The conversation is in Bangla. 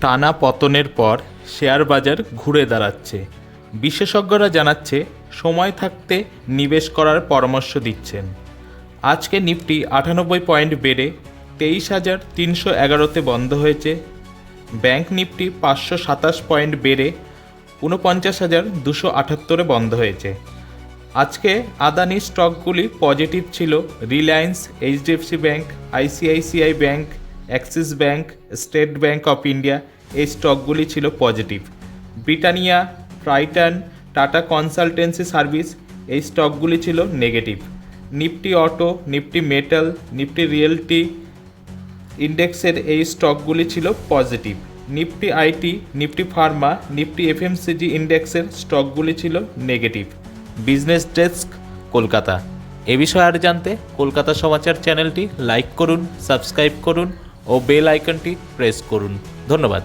টানা পতনের পর শেয়ার বাজার ঘুরে দাঁড়াচ্ছে। বিশেষজ্ঞরা জানাচ্ছে, সময় থাকতে নিবেশ করার পরামর্শ দিচ্ছেন। আজকে নিফটি আটানব্বই পয়েন্ট বেড়ে তেইশ হাজার তিনশো এগারোতে বন্ধ হয়েছে। ব্যাংক নিফটি পাঁচশো সাতাশ পয়েন্ট বেড়ে ঊনপঞ্চাশ হাজার দুশো আটাত্তরে বন্ধ হয়েছে। আজকে আদানি স্টকগুলি পজিটিভ ছিল। Reliance, HDFC bank, ICICI bank Axis bank State bank of India এই স্টকগুলি ছিল positive. Britannia Titan Tata consultancy service এই স্টকগুলি ছিল negative. Nifty auto, Nifty metal, Nifty realty ইন্ডেক্সের এই স্টকগুলি ছিল positive. Nifty IT, Nifty pharma, Nifty FMCG ইন্ডেক্সের স্টকগুলি ছিল নেগেটিভ। Business desk, Kolkata. এ বিষয়ে আর জানতে কলকাতা সমাচার চ্যানেলটি লাইক করুন, সাবস্ক্রাইব করুন ও বেল আইকনটি প্রেস করুন। ধন্যবাদ।